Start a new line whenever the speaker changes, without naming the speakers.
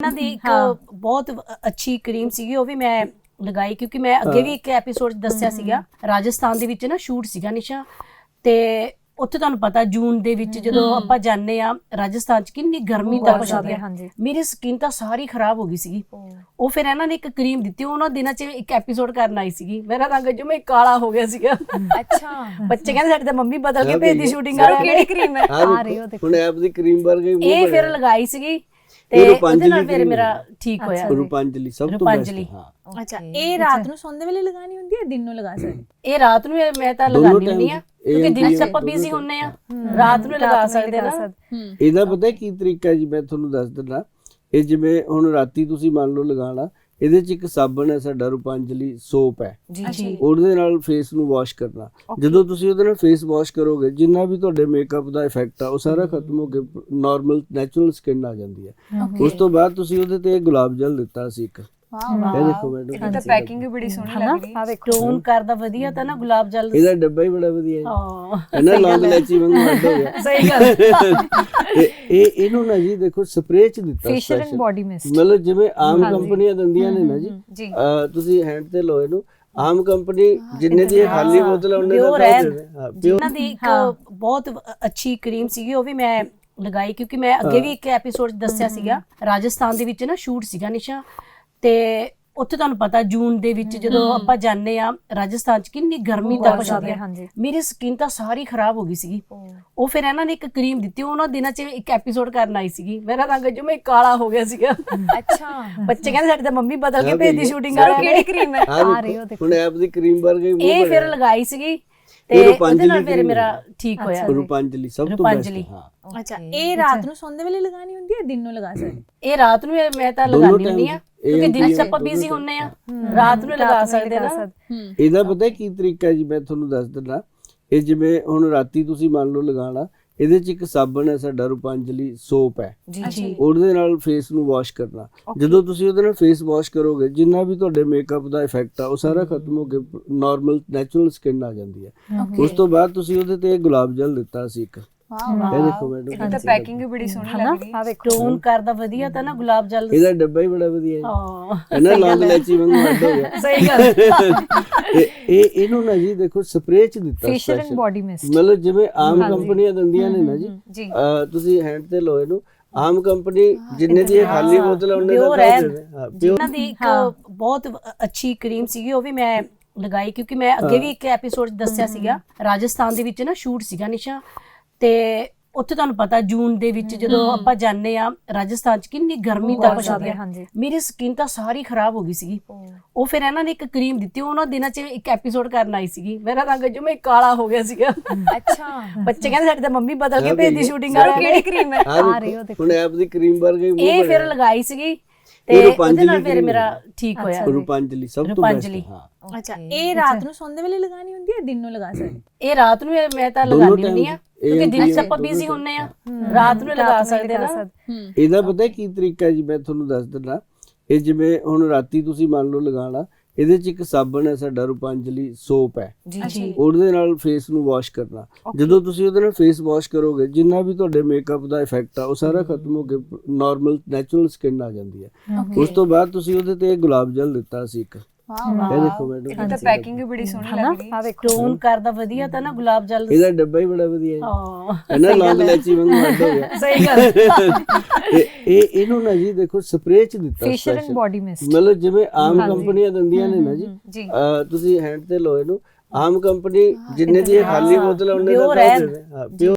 ਇਹਨਾਂ ਦੀ ਇੱਕ। ਬਹੁਤ ਅੱਛੀ ਕਰੀਮ ਸੀਗੀ ਉਹ ਵੀ ਮੈਂ ਲਗਾਈ ਕਿਉਂਕਿ ਮੈਂ ਅੱਗੇ ਵੀ ਇੱਕ ਐਪੀਸੋਡ ਦੱਸਿਆ ਸੀਗਾ ਰਾਜਸਥਾਨ ਦੇ ਵਿੱਚ ਨਾ ਸ਼ੂਟ ਸੀਗਾ ਨਿਸ਼ਾ। ਤੇ ਉੱਥੇ ਤੁਹਾਨੂੰ ਪਤਾ ਜੂਨ ਦੇ ਵਿੱਚ ਜਦੋਂ ਆਪਾਂ ਜਾਂਦੇ ਆ ਰਾਜਸਥਾਨ ਚ ਕਿੰਨੀ ਗਰਮੀ ਤਪਸ਼
ਜ਼ਿਆਦਾ,
ਹੁੰਦੀ ਹੈ
ਹਾਂਜੀ।
ਮੇਰੀ ਸਕਿਨ ਤਾਂ ਸਾਰੀ ਖਰਾਬ ਹੋ ਗਈ ਸੀਗੀ। ਉਹ ਫਿਰ ਇਹਨਾਂ ਨੇ ਇੱਕ ਕਰੀਮ ਦਿੱਤੀ ਉਹਨਾਂ ਦਿਨਾਂ 'ਚ ਇੱਕ ਐਪੀਸੋਡ ਕਰਨ ਆਈ ਸੀਗੀ। ਮੇਰਾ ਰੰਗ ਜਮੇ ਕਾਲਾ ਹੋ ਗਿਆ ਸੀਗਾ।
ਅੱਛਾ।
ਬੱਚੇ ਕਹਿੰਦੇ ਸਾਡੀ ਤਾਂ ਮੰਮੀ ਬਦਲ ਕੇ ਭੇਜਦੀ ਸ਼ੂਟਿੰਗ ਵਾਲਿਆਂ
ਕਿਹੜੀ ਕਰੀਮ ਹੈ? ਆ ਰਹੀ ਹੋ
ਦੇਖੋ, ਹੁਣ ਐਪ ਦੀ ਕਰੀਮ ਵਰਗਾ
ਇਹ ਫਿਰ। ਲਗਾਈ ਸੀਗੀ। ਤੇ ਉਹਦੇ
ਰੂਪਾਂਜਲੀ
ਨਾਲ ਫਿਰ ਮੇਰਾ। ਠੀਕ ਹੋਇਆ।
ਅੱਛਾ।
ਰੂਪਾਂਜਲੀ ਸਭ ਤੋਂ। ਬੈਸਟ ਹਾਂ।
ਅੱਛਾ ਇਹ ਰਾਤ ਨੂੰ ਸੌਂਦੇ ਵੇਲੇ ਲਗਾਣੀ ਹੁੰਦੀ ਹੈ ਦਿਨ ਨੂੰ ਲਗਾ ਸਕਦੇ?
ਇਹ ਰਾਤ ਨੂੰ ਮੈਂ ਤਾਂ ਲਗਾਉਂਦੀ ਹੁੰਦੀ ਆ ਕਿਉਂਕਿ ਦਿਨ 'ਚ ਆਪਾਂ ਬਿਜ਼ੀ। ਹੁੰਨੇ ਆ ਰਾਤ ਨੂੰ ਲਗਾ ਸਕਦੇ ਨਾ।
ਇਹਦਾ ਪਤਾ ਕੀ ਤਰੀਕਾ ਜੀ ਮੈਂ ਤੁਹਾਨੂੰ ਦੱਸ ਦਿੰਦਾ। ਇਹ ਜਿਵੇਂ ਹੁਣ ਰਾਤੀ ਤੁਸੀਂ ਮੰਨ ਲਓ ਲਗਾਣਾ ਇਹਦੇ ਚ ਇੱਕ ਸਾਬਣ ਹੈ ਸਾਡਾ ਰੂਪਾਂਜਲੀ ਸੋਪ ਹੈ।
ਜੀ
ਜੀ।
ਉਹਦੇ ਨਾਲ ਫੇਸ ਨੂੰ ਵਾਸ਼ ਕਰਨਾ। ਜਦੋਂ ਤੁਸੀਂ ਉਹਦੇ ਨਾਲ ਫੇਸ ਵਾਸ਼ ਕਰੋਗੇ ਜਿੰਨਾ ਵੀ ਤੁਹਾਡੇ ਮੇਕਅਪ ਦਾ ਇਫੈਕਟ ਆ ਉਹ ਸਾਰਾ ਖਤਮ ਹੋ ਕੇ ਨਾਰਮਲ ਨੈਚੁਰਲ ਸਕਿਨ ਆ ਜਾਂਦੀ ਹੈ। ਉਸ ਤੋਂ ਬਾਅਦ ਤੁਸੀਂ ਉਹਦੇ ਤੇ ਗੁਲਾਬ ਜਲ ਦਿੱਤਾ ਸੀ ਇੱਕ।
ਵਾਹ
ਇਹ ਦੇਖੋ ਮੈਡਮ
ਇਹ ਤਾਂ ਪੈਕਿੰਗ ਵੀ ਬੜੀ ਸੋਹਣੀ ਲੱਗ ਰਹੀ। ਹੈ
ਆ ਦੇਖੋ ਟੋਨ ਕਰਦਾ ਵਧੀਆ ਤਾਂ ਨਾ ਗੁਲਾਬ ਜਲ
ਇਹਦਾ ਡੱਬਾ ਹੀ ਬੜਾ ਵਧੀਆ ਹੈ।
ਹਾਂ।
ਇਹਨਾਂ ਲੌਂਗ ਲੈਚੀ ਵਾਂਗੂ ਵੱਡ ਹੋ ਗਿਆ।
ਸਹੀ ਗੱਲ
ਇਹ ਇਹਨੂੰ ਨਾ ਜੀ ਦੇਖੋ ਸਪਰੇਅ ਚ ਦਿੱਤਾ
ਫੇਸ਼ੀਅਲ ਐਂਡ। ਬਾਡੀ ਮਿਸਟ
ਮਤਲਬ ਜਿਵੇਂ ਆਮ ਕੰਪਨੀਆਂ ਦਿੰਦੀਆਂ ਨੇ ਨਾ ਜੀ। ਤੁਸੀਂ ਹੈਂਡ ਤੇ ਲਓ ਇਹਨੂੰ। ਆਮ ਕੰਪਨੀ ਜਿੰਨੇ ਦੀ ਇਹ ਖਾਲੀ ਬੋਤਲ ਉਹਨੇ ਦਾ
Pure
ਤਾਂ
ਹੈ।
ਦੇ
ਇੱਕ ਬਹੁਤ ਅੱਛੀ ਕਰੀਮ ਸੀਗੀ ਉਹ ਵੀ ਮੈਂ ਲਗਾਈ ਕਿਉਂਕਿ ਮੈਂ ਅੱਗੇ ਵੀ ਇੱਕ ਐਪੀਸੋਡ ਦੱਸਿਆ ਸੀਗਾ। ਰਾਜਸਥਾਨ ਦੇ ਵਿੱਚ ਨਾ ਸ਼ੂਟ ਸੀਗਾ ਨਿਸ਼ਾ। ਤੇ ਉੱਥੇ ਤੁਹਾਨੂੰ ਪਤਾ ਜੂਨ ਦੇ ਵਿੱਚ ਜਦੋਂ ਆਪਾਂ ਜਾਂਦੇ ਆ ਰਾਜਸਥਾਨ ਚ ਕਿੰਨੀ ਗਰਮੀ ਹੁੰਦੀ
ਜ਼ਿਆਦਾ,
ਹੈ। ਮੇਰੀ ਸਕਿਨ ਤਾਂ ਸਾਰੀ ਖਰਾਬ ਹੋ ਗਈ ਸੀਗੀ। ਉਹ ਫਿਰ ਇਹਨਾਂ ਨੇ ਇੱਕ ਕਰੀਮ ਦਿੱਤੀ ਉਹਨਾਂ ਦਿਨਾਂ 'ਚ ਇੱਕ ਐਪੀਸੋਡ ਕਰਨ ਆਈ ਸੀਗੀ। ਮੇਰਾ ਰੰਗ ਜਮੇ ਕਾਲਾ ਹੋ ਗਿਆ ਸੀਗਾ।
ਅੱਛਾ।
ਬੱਚੇ ਕਹਿੰਦੇ ਸਾਡੀ ਤਾਂ ਮੰਮੀ ਬਦਲ ਕੇ ਭੇਜਦੀ ਸ਼ੂਟਿੰਗ ਵਾਲਿਆਂ
ਕਿਹੜੀ ਕਰੀਮ ਹੈ? ਆ ਰਹੀ ਹੋ
ਦੇਖੋ, ਹੁਣ ਐਪ ਦੀ ਕਰੀਮ ਵਰਗਾ
ਇਹ ਫਿਰ। ਲਗਾਈ ਸੀਗੀ ਤੇ ਉਹਦੇ ਨਾਲ ਫਿਰ ਮੇਰਾ। ਠੀਕ ਹੋਇਆ।
ਰੂਪਾਂਜਲੀ ਸਭ ਤੋਂ ਬੈਸਟ
ਰੂਪਾਂਜਲੀ।
ਹਾਂ।
ਅੱਛਾ ਇਹ ਰਾਤ ਨੂੰ ਸੌਂਦੇ ਵੇਲੇ ਲਗਾਣੀ ਹੁੰਦੀ ਹੈ ਦਿਨ ਨੂੰ ਲਗਾ ਸਕਦੇ?
ਇਹ ਰਾਤ ਨੂੰ ਮੈਂ ਤਾਂ ਲਗਾਉਂਦੀ ਹੁੰਦੀ ਆ ਕਿਉਂਕਿ ਦਿਨ 'ਚ ਆਪਾਂ ਬਿਜ਼ੀ। ਹੁੰਨੇ ਆ। ਰਾਤ ਨੂੰ ਲਗਾ ਸਕਦੇ ਨਾ।
ਇਹਦਾ ਪਤਾ ਕੀ ਤਰੀਕਾ ਜੀ ਮੈਂ ਤੁਹਾਨੂੰ ਦੱਸ ਦਿੰਦਾ। ਇਹ ਜਿਵੇਂ ਹੁਣ ਰਾਤੀ ਤੁਸੀਂ ਮੰਨ ਲਓ ਲਗਾਣਾ ਇਹਦੇ ਚ ਇੱਕ ਸਾਬਣ ਹੈ ਸਾਡਾ ਰੂਪਾਂਜਲੀ ਸੋਪ ਹੈ।
ਜੀ ਜੀ।
ਉਹਦੇ ਨਾਲ ਫੇਸ ਨੂੰ ਵਾਸ਼ ਕਰਨਾ। ਜਦੋਂ ਤੁਸੀਂ ਉਹਦੇ ਨਾਲ ਫੇਸ ਵਾਸ਼ ਕਰੋਗੇ ਜਿੰਨਾ ਵੀ ਤੁਹਾਡੇ ਮੇਕਅਪ ਦਾ ਇਫੈਕਟ ਆ ਉਹ ਸਾਰਾ ਖਤਮ ਹੋ ਕੇ ਨਾਰਮਲ ਨੈਚੁਰਲ ਸਕਿਨ ਆ ਜਾਂਦੀ ਹੈ। ਉਸ ਤੋਂ ਬਾਅਦ ਤੁਸੀਂ ਉਹਦੇ ਤੇ ਗੁਲਾਬ ਜਲ ਦਿੱਤਾ ਸੀ ਇੱਕ।
ਵਾਹ
ਇਹ ਦੇਖੋ ਮੈਡਮ।
ਇਹ ਤਾਂ ਪੈਕਿੰਗ ਵੀ ਬੜੀ ਸੋਹਣੀ ਲੱਗ ਰਹੀ ਹੈ।
ਆ ਦੇਖੋ ਟੋਨ ਕਰਦਾ ਵਧੀਆ ਤਾਂ ਨਾ ਗੁਲਾਬ ਜਲ
ਇਹਦਾ ਡੱਬਾ ਹੀ ਬੜਾ ਵਧੀਆ ਹੈ।
ਹਾਂ।
ਇਹਨਾਂ ਲੌਂਗ ਲੈਚੀ ਵਾਂਗੂ ਵੱਡ ਹੋ ਗਿਆ।
ਸਹੀ ਗੱਲ
ਤੇ ਇਹ ਇਹਨੂੰ ਨਾ ਜੀ ਦੇਖੋ ਸਪਰੇਅ ਚ ਦਿੱਤਾ
facial and
special।
Body mist
ਮਤਲਬ ਜਿਵੇਂ ਆਮ ਕੰਪਨੀਆਂ ਦਿੰਦੀਆਂ ਨੇ ਨਾ ਜੀ।
ਜੀ।
ਅਹ ਤੁਸੀਂ ਹੈਂਡ ਤੇ ਲਓ ਇਹਨੂੰ। ਆਮ ਕੰਪਨੀ ਜਿੰਨੇ ਦੀ ਇਹ ਖਾਲੀ ਬੋਤਲ ਉਹਨੇ ਦਾ
Pure ਹੈ।
ਦੇ ਦੇ। ਹਾਂ
ਇਹਨਾਂ ਦੀ ਇੱਕ ਬਹੁਤ ਅੱਛੀ ਕਰੀਮ ਸੀਗੀ ਉਹ ਵੀ ਮੈਂ ਲਗਾਈ ਕਿਉਂਕਿ ਮੈਂ ਅੱਗੇ ਵੀ ਇੱਕ ਐਪੀਸੋਡ ਦੱਸਿਆ ਸੀਗਾ। ਰਾਜਸਥਾਨ ਦੇ ਵਿੱਚ ਨਾ ਸ਼ੂਟ ਸੀਗਾ ਨਿਸ਼ਾ। ਤੇ ਉੱਥੇ ਤੁਹਾਨੂੰ ਪਤਾ ਜੂਨ ਦੇ ਵਿੱਚ ਜਦੋਂ ਆਪਾਂ ਜਾਂਦੇ ਆ ਰਾਜਸਥਾਨ ਚ ਕਿੰਨੀ ਗਰਮੀ ਤਪਸ਼ ਹੁੰਦੀ ਹੈ
ਹਾਂਜੀ।
ਮੇਰੀ ਸਕਿਨ ਤਾਂ ਸਾਰੀ ਖਰਾਬ ਹੋ ਗਈ ਸੀਗੀ। ਉਹ ਫਿਰ ਇਹਨਾਂ ਨੇ ਇੱਕ ਕਰੀਮ ਦਿੱਤੀ ਉਹਨਾਂ ਦਿਨਾਂ 'ਚ ਇੱਕ ਐਪੀਸੋਡ ਕਰਨ ਆਈ ਸੀਗੀ। ਮੇਰਾ ਰੰਗ ਜਮੇ ਕਾਲਾ ਹੋ ਗਿਆ ਸੀਗਾ।
ਅੱਛਾ।
ਬੱਚੇ ਕਹਿੰਦੇ ਸਾਡੀ ਤਾਂ ਮੰਮੀ ਬਦਲ ਕੇ ਭੇਜਦੀ ਸ਼ੂਟਿੰਗ ਵਾਲਿਆਂ
ਕਿਹੜੀ ਕਰੀਮ ਹੈ? ਆ ਰਹੀ ਹੋ
ਦੇਖੋ, ਹੁਣ ਐਪ ਦੀ ਕਰੀਮ ਵਰਗਾ
ਇਹ ਫਿਰ। ਲਗਾਈ ਸੀਗੀ ਤੇ ਉਹਦੇ
ਰੂਪਾਂਜਲੀ
ਨਾਲ ਫਿਰ ਮੇਰਾ। ਠੀਕ ਹੋਇਆ।
ਰੂਪਾਂਜਲੀ ਸਭ ਤੋਂ ਬੈਸਟ। ਹਾਂ।
ਅੱਛਾ ਇਹ ਰਾਤ ਨੂੰ ਸੌਂਦੇ ਵੇਲੇ ਲਗਾਣੀ ਹੁੰਦੀ ਹੈ ਦਿਨ ਨੂੰ ਲਗਾ ਸਕਦੇ?
ਇਹ ਰਾਤ ਨੂੰ ਮੈਂ ਤਾਂ
time
ਹੁੰਦੀ ਆ ਕਿਉਂਕਿ ਦਿਨ 'ਚ ਆਪਾਂ ਬਿਜ਼ੀ। ਹੁੰਨੇ ਆ ਰਾਤ ਨੂੰ ਲਗਾ ਸਕਦੇ ਨਾ।
ਇਹਦਾ ਪਤਾ ਕੀ ਤਰੀਕਾ ਜੀ ਮੈਂ ਤੁਹਾਨੂੰ ਦੱਸ ਦਿੰਦਾ। ਇਹ ਜਿਵੇਂ ਹੁਣ ਰਾਤੀ ਤੁਸੀਂ ਮੰਨ ਲਓ ਲਗਾਣਾ ਇਹਦੇ ਚ ਇੱਕ ਸਾਬਣ ਹੈ ਸਾਡਾ ਰੂਪਾਂਜਲੀ ਸੋਪ ਹੈ।
ਜੀ ਜੀ।
ਉਹਦੇ ਨਾਲ ਫੇਸ ਨੂੰ ਵਾਸ਼ ਕਰਨਾ। ਜਦੋਂ ਤੁਸੀਂ ਉਹਦੇ ਨਾਲ ਫੇਸ ਵਾਸ਼ ਕਰੋਗੇ ਜਿੰਨਾ ਵੀ ਤੁਹਾਡੇ ਮੇਕਅਪ ਦਾ ਇਫੈਕਟ ਆ ਉਹ ਸਾਰਾ ਖਤਮ ਹੋ ਕੇ ਨਾਰਮਲ ਨੈਚੁਰਲ ਸਕਿਨ ਆ ਜਾਂਦੀ ਹੈ। ਉਸ ਤੋਂ ਬਾਅਦ ਤੁਸੀਂ ਉਹਦੇ ਤੇ ਗੁਲਾਬ ਜਲ ਦਿੱਤਾ ਸੀ ਇੱਕ।
ਵਾਹ
ਇਹ ਦੇਖੋ ਮੈਡਮ
ਇਹ ਤਾਂ ਪੈਕਿੰਗ ਵੀ ਬੜੀ ਸੋਹਣੀ ਲੱਗ ਰਹੀ ਹੈ।
ਆ ਦੇਖੋ ਟੋਨ ਕਰਦਾ ਵਧੀਆ ਤਾਂ ਨਾ ਗੁਲਾਬ ਜਲ
ਇਹਦਾ ਡੱਬਾ ਹੀ ਬੜਾ ਵਧੀਆ ਹੈ।
ਹਾਂ
ਇਹਨਾਂ ਲੌਂਗ ਲੈਚੀ ਵਾਂਗੂ ਵੱਡ ਹੋ ਗਿਆ।
ਸਹੀ ਗੱਲ
ਤੇ ਇਹ ਇਹਨੂੰ ਨਾ ਜੀ ਦੇਖੋ ਸਪਰੇਅ ਚ ਦਿੱਤਾ
ਫੇਸ਼ੀਅਲ ਐਂਡ। ਬਾਡੀ ਮਿਸਟ
ਮਤਲਬ ਜਿਵੇਂ ਆਮ ਕੰਪਨੀਆਂ ਦਿੰਦੀਆਂ ਨੇ ਨਾ ਜੀ। ਤੁਸੀਂ ਹੈਂਡ ਤੇ ਲਓ ਇਹਨੂੰ। ਆਮ ਕੰਪਨੀ ਜਿੰਨੇ ਦੀ ਖਾਲੀ ਬੋਤਲ ਉਹਨੇ ਦਾ। ਦੇ ਦੇ।